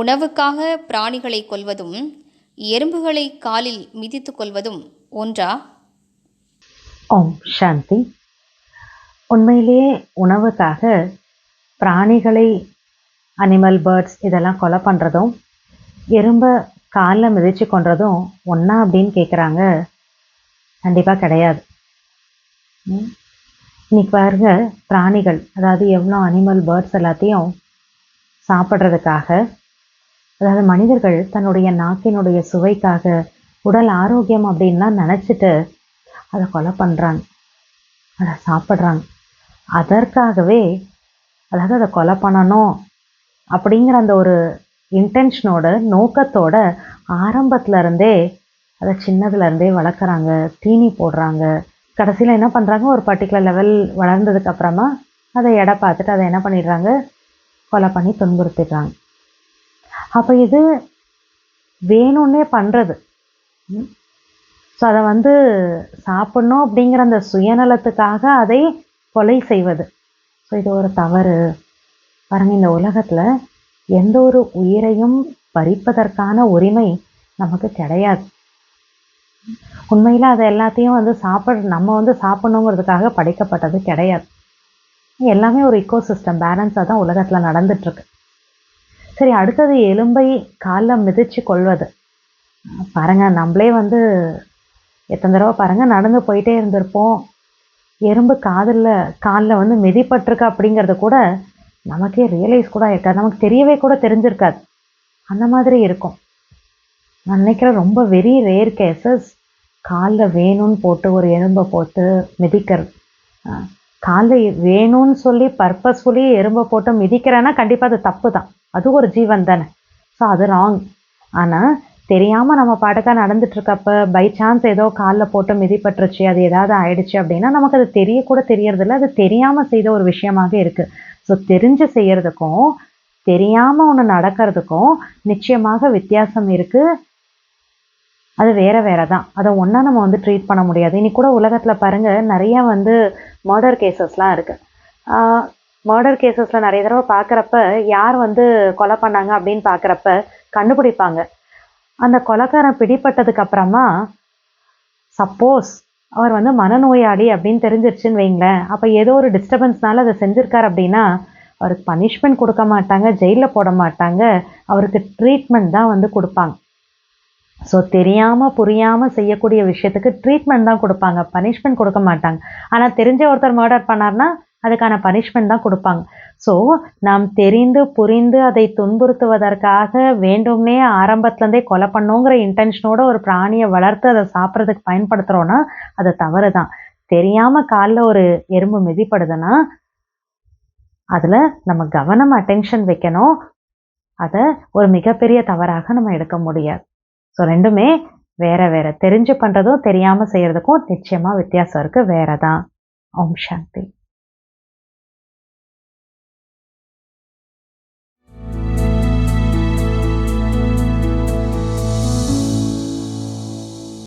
உணவுக்காக பிராணிகளை கொல்வதும் எறும்புகளை காலில் மிதித்து கொள்வதும் ஒன்றா? ஓம் சாந்தி. உண்மையிலேயே உணவுக்காக பிராணிகளை அனிமல் பேர்ட்ஸ் இதெல்லாம் கொலை பண்ணுறதும் எறும்பை காலில் மிதிச்சு கொன்றதும் ஒன்றா அப்படின்னு கேட்குறாங்க கண்டிப்பாக கிடையாது. இன்னைக்கு பாருங்க பிராணிகள் அதாவது எவ்வளோ அனிமல் பேர்ட்ஸ் எல்லாத்தையும் சாப்பிட்றதுக்காக அதாவது மனிதர்கள் தன்னுடைய நாக்கினுடைய சுவைக்காக உடல் ஆரோக்கியம் அப்படின்லாம் நினச்சிட்டு அதை கொலை பண்ணுறாங்க அதை சாப்பிட்றாங்க. அதற்காகவே அதாவது அதை கொலை பண்ணணும் அப்படிங்கிற அந்த ஒரு இன்டென்ஷனோட நோக்கத்தோட ஆரம்பத்துல இருந்தே அதை சின்னதுலேருந்தே வளர்க்குறாங்க தீனி போடுறாங்க. கடைசியில் என்ன பண்ணுறாங்க ஒரு பர்டிகுலர் லெவல் வளர்ந்ததுக்கு அப்புறமா அதை எடை பார்த்துட்டு அதை என்ன பண்ணிடுறாங்க? கொலை பண்ணி துன்புறுத்திடுறாங்க. அப்போ இது வேணும்னே பண்ணுறது ஸோ அதை வந்து சாப்பிடணும் அப்படிங்கிற அந்த சுயநலத்துக்காக அதை கொலை செய்வது. ஸோ இது ஒரு தவறு. பாருங்க இந்த உலகத்தில் எந்த ஒரு உயிரையும் பறிப்பதற்கான உரிமை நமக்கு கிடையாது. உண்மையில் அதை எல்லாத்தையும் வந்து சாப்பிட நம்ம வந்து சாப்பிடணுங்கிறதுக்காக படைக்கப்பட்டது கிடையாது. எல்லாமே ஒரு இக்கோ சிஸ்டம் பேலன்ஸாக தான் உலகத்தில் நடந்துட்டுருக்கு சரி அடுத்தது எலும்பை காலில் மிதிச்சு கொள்வது. பாருங்கள் நம்மளே வந்து எத்தனை தடவை பாருங்கள் நடந்து போயிட்டே இருந்திருப்போம். எறும்பு காதில் காலில் வந்து மிதிப்பட்டிருக்கு அப்படிங்கிறது கூட நமக்கே ரியலைஸ் கூட இருக்காது. நமக்கு தெரியவே கூட தெரிஞ்சிருக்காது. அந்த மாதிரி இருக்கும். நான் நினைக்கிறேன் ரொம்ப வெரி ரேர் கேசஸ் காலில் வேணும்னு போட்டு ஒரு எறும்பை போட்டு மிதிக்கிறது. காலில் வேணும்னு சொல்லி பர்பஸ்ஃபுல்லி எறும்பை போட்டு மிதிக்கிறேன்னா கண்டிப்பாக அது தப்பு தான் அது ஒரு ஜீவன் தானே. ஸோ அது ராங் ஆனால் தெரியாமல் நம்ம பாட்டுக்காக நடந்துட்டுருக்கப்ப பை சான்ஸ் ஏதோ காலில் போட்டு மிதிப்பட்டுருச்சு அது ஏதாவது ஆயிடுச்சு அப்படின்னா நமக்கு அது தெரியக்கூட தெரியறதில்ல. அது தெரியாமல் செய்த ஒரு விஷயமாக இருக்குது ஸோ தெரிஞ்சு செய்கிறதுக்கும் தெரியாமல் ஒன்று நடக்கிறதுக்கும் நிச்சயமாக வித்தியாசம் இருக்குது அது வேற வேற தான் அதை ஒன்றா நம்ம வந்து ட்ரீட் பண்ண முடியாது. இன்னைக்கு கூட உலகத்தில் பாருங்க நிறையா வந்து மர்டர் கேசஸ்லாம் இருக்குது மர்டர் கேசஸில் நிறைய தடவை பார்க்குறப்ப யார் வந்து கொலை பண்ணாங்க அப்படின்னு பார்க்குறப்ப கண்டுபிடிப்பாங்க. அந்த கொலைக்காரன் பிடிப்பட்டதுக்கு அப்புறமா சப்போஸ் அவர் வந்து மனநோயாளி அப்படின்னு தெரிஞ்சிருச்சுன்னு வைங்களேன். அப்போ ஏதோ ஒரு டிஸ்டர்பன்ஸ்னால அதை செஞ்சுருக்கார் அப்படின்னா அவருக்கு பனிஷ்மெண்ட் கொடுக்க மாட்டாங்க ஜெயிலில் போட மாட்டாங்க. அவருக்கு ட்ரீட்மெண்ட் தான் வந்து கொடுப்பாங்க. ஸோ தெரியாமல் புரியாமல் செய்யக்கூடிய விஷயத்துக்கு ட்ரீட்மெண்ட் தான் கொடுப்பாங்க. பனிஷ்மெண்ட் கொடுக்க மாட்டாங்க. ஆனால் தெரிஞ்ச ஒருத்தர் மர்டர் பண்ணார்னா அதுக்கான பனிஷ்மெண்ட் தான் கொடுப்பாங்க. ஸோ நாம் தெரிந்து புரிந்து அதை துன்புறுத்துவதற்காக வேண்டும்னே ஆரம்பத்துலேருந்தே கொலை பண்ணுங்கிற இன்டென்ஷனோட ஒரு பிராணியை வளர்த்து அதை சாப்பிட்றதுக்கு பயன்படுத்துகிறோன்னா அது தவறு தான் தெரியாமல் காலில் ஒரு எறும்பு மிதிப்படுதுன்னா அதில் நம்ம கவனம் அட்டென்ஷன் வைக்கணும். அதை ஒரு மிகப்பெரிய தவறாக நம்ம எடுக்க முடியாது. ஸோ ரெண்டுமே வேற வேற. தெரிஞ்சு பண்ணுறதும் தெரியாமல் செய்கிறதுக்கும் நிச்சயமாக வித்தியாசம் இருக்குது வேற தான் ஓம் சாந்தி.